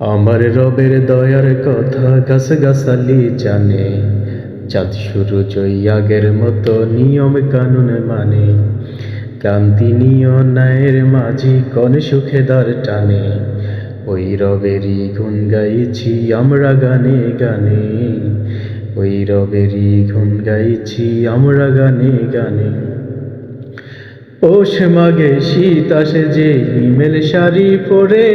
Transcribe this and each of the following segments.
আমার রবের দয়ার কথা গাছ গাছালি জানে। চাঁদ শুরু আগের মতো নিয়ম কানুন মানে। ক্রান্তি নিয় ন্যায়ের মাঝি কন সুখেদার টানে। ওই রবেরই গুণ গাইছি আমরা গানে গানে। ওই রবেরই গুণ গাইছি আমরা গানে গানে। পৌষ মাগে শীত আসে যে হিমেল শাড়ি পরে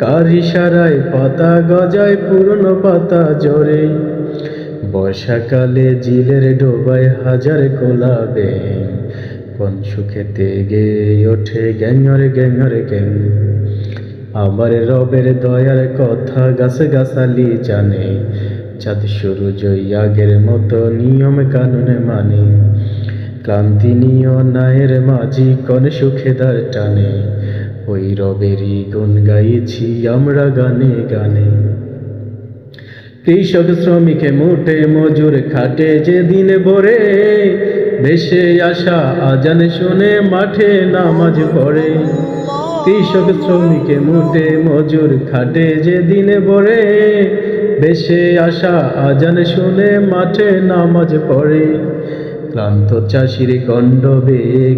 কার ইশারায় পাতা গজায় পুরনো পাতা জরে বর্ষাকালে জিলের ডোবায় হাজার কোলাবে কোন সুখেতে গে ওঠে গ্যাঙর গ্যাঙর গ্যাং আমার রবের দয়ার কথা গাছ গাছালি জানে। চাঁদ শুরু জয় আগের মতো নিয়ম কানুনে মানে। ক্লান্তি নিয় নায়ের মাঝি, কন সুখেদার টানে। ওই রবেরই গুণ গাইছি আমরা গানে গানে। কৃষক শ্রমিকে মোটে মজুর খাটে যে দিন ভরে, ভেসে আসা আজান শুনে মাঠে নামাজ পড়ে। কৃষক শ্রমিকে মোটে মজুর খাটে যে দিনে ভরে, ভেসে আসা আজান শুনে মাঠে নামাজ পড়ে। ক্লান্ত চাষির কণ্ড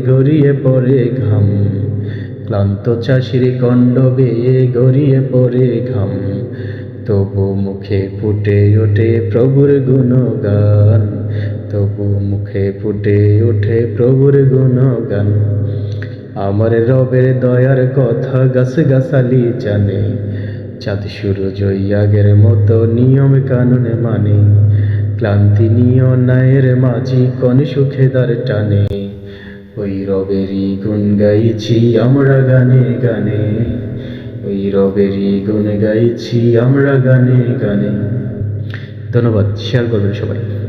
গড়িয়ে পড়ে ঘাম। ক্লান্ত চাষির কণ্ড বেয়ে গড়িয়ে পড়ে ঘাম। তবু মুখে ফুটে ওঠে প্রভুর গুণগান। তবু মুখে ফুটে ওঠে প্রভুর গুণগান। আমার রবের দয়ার কথা গাছ গাছালি জানে। চাঁদ শুরু আগের মতো নিয়ম কানুনে মানে। ক্লান্তি নিয় নায়ের মাঝি কন সুখেদার টানে। ওই রবেরই গুণ গাইছি আমরা গানে গানে। ওই রবেরই গুণ গাইছি আমরা গানে গানে। ধন্যবাদ, শেয়ার করবেন সবাই।